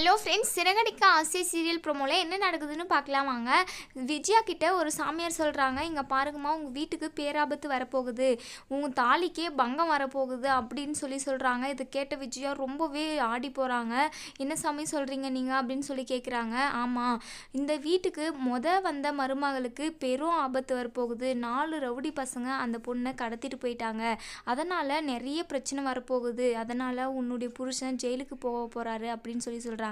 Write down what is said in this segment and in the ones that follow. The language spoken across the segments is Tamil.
ஹலோ ஃப்ரெண்ட்ஸ் சிறகடிக்க ஆசை சீரியல் ப்ரோமோல என்ன நடக்குதுன்னு பார்க்கலாம் வாங்க. விஜயா கிட்ட ஒரு சாமியார் சொல்கிறாங்க இங்கே பாருங்கம்மா உங்கள் வீட்டுக்கு பேராபத்து வரப்போகுது. உங்கள் தாலிக்கே பங்கம் வரப்போகுது அப்படின்னு சொல்லி சொல்கிறாங்க இது கேட்ட விஜயா ரொம்பவே ஆடி போகிறாங்க என்ன சாமி சொல்கிறீங்க நீங்கள் அப்படின்னு சொல்லி கேட்குறாங்க ஆமாம் இந்த வீட்டுக்கு மொத வந்த மருமகளுக்கு பெரும் ஆபத்து வரப்போகுது. நாலு ரவுடி பசங்க அந்த பொண்ணை கடத்திட்டு போயிட்டாங்க. அதனால் நிறைய பிரச்சனை வரப்போகுது. அதனால் உன்னுடைய புருஷன் ஜெயிலுக்கு போக போகிறாரு அப்படின்னு சொல்லி சொல்கிறாங்க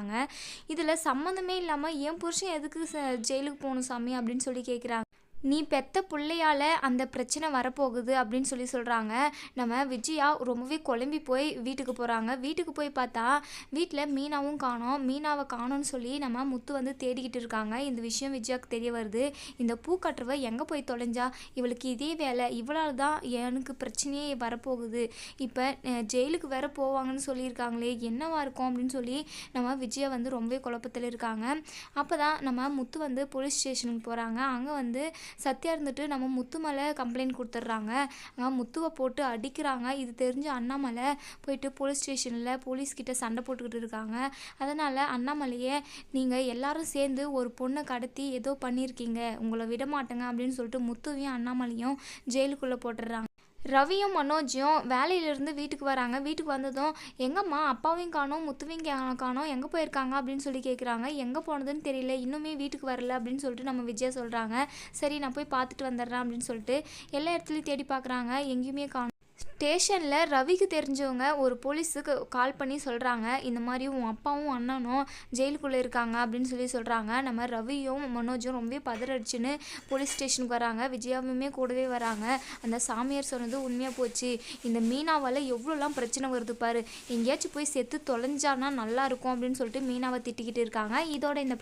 இதில் சம்மந்தமே இல்லாமல் என் புருஷன் எதுக்கு ச- ஜெயிலுக்கு போகணும் சாமி அப்படின்னு சொல்லி கேட்குறாங்க நீ பெத்த பிள்ளையால் அந்த பிரச்சனை வரப்போகுது அப்படின்னு சொல்லி சொல்கிறாங்க நம்ம விஜயா ரொம்பவே குழம்பி போய் வீட்டுக்கு போகிறாங்க வீட்டுக்கு போய் பார்த்தா வீட்டில் மீனாவும் காணோம். மீனாவை காணோன்னு சொல்லி நம்ம முத்து வந்து தேடிக்கிட்டு இருக்காங்க. இந்த விஷயம் விஜயாவுக்கு தெரிய வருது. இந்த பூ எங்கே போய் தொலைஞ்சா? இவளுக்கு இதே வேலை. இவளால் தான் எனக்கு பிரச்சனையே வரப்போகுது. இப்போ ஜெயிலுக்கு வேற போவாங்கன்னு சொல்லியிருக்காங்களே என்னவா இருக்கும் அப்படின்னு சொல்லி நம்ம விஜயா வந்து ரொம்பவே குழப்பத்தில் இருக்காங்க. அப்போ தான் நம்ம முத்து வந்து போலீஸ் ஸ்டேஷனுக்கு போகிறாங்க அங்கே வந்து சத்யா இருந்துட்டு நம்ம முத்து மேலே கம்ப்ளைண்ட் கொடுத்துட்றாங்க முத்துவை போட்டு அடிக்கிறாங்க. இது தெரிஞ்ச அண்ணாமலை போயிட்டு போலீஸ் ஸ்டேஷனில் போலீஸ்கிட்ட சண்டை போட்டுக்கிட்டு இருக்காங்க. அதனால் அண்ணாமலையே நீங்கள் எல்லாரும் சேர்ந்து ஒரு பொண்ணை கடத்தி ஏதோ பண்ணியிருக்கீங்க. உங்களை விட மாட்டேங்க அப்படின்னு சொல்லிட்டு முத்துவையும் அண்ணாமலையும் ஜெயிலுக்குள்ளே போட்டுடுறாங்க. ரவியும் மனோஜும் வேலையிலேருந்து வீட்டுக்கு வராங்க. வீட்டுக்கு வந்ததும் எங்கம்மா அப்பாவையும் காணோம் முத்துவையும் காணோம். எங்கே போயிருக்காங்க? அப்படின்னு சொல்லி கேட்குறாங்க எங்கே போனதுன்னு தெரியல. இன்னுமே வீட்டுக்கு வரல. அப்படின்னு சொல்லிட்டு நம்ம விஜயா சொல்கிறாங்க சரி நான் போய் பார்த்துட்டு வந்துடுறேன். அப்படின்னு சொல்லிட்டு எல்லா இடத்துலையும் தேடி பார்க்குறாங்க. எங்கேயுமே காணோம். ஸ்டேஷனில் ரவிக்கு தெரிஞ்சவங்க ஒரு போலீஸுக்கு கால் பண்ணி சொல்கிறாங்க இந்த மாதிரி உன் அப்பாவும் அண்ணனும் ஜெயிலுக்குள்ளே இருக்காங்க அப்படின்னு சொல்லி சொல்கிறாங்க நம்ம ரவியும் மனோஜும் ரொம்பவே பதறடிச்சுன்னு போலீஸ் ஸ்டேஷனுக்கு வராங்க. விஜயாவுமே கூடவே வராங்க. அந்த சாமியார் சொன்னது உண்மையாக போச்சு. இந்த மீனாவால் எவ்வளோலாம் பிரச்சனை வருது பாரு. எங்கேயாச்சும் போய் செத்து தொலைஞ்சானா நல்லா இருக்கும் அப்படின்னு சொல்லிட்டு மீனாவை திட்டிக்கிட்டு இருக்காங்க. இதோட இந்த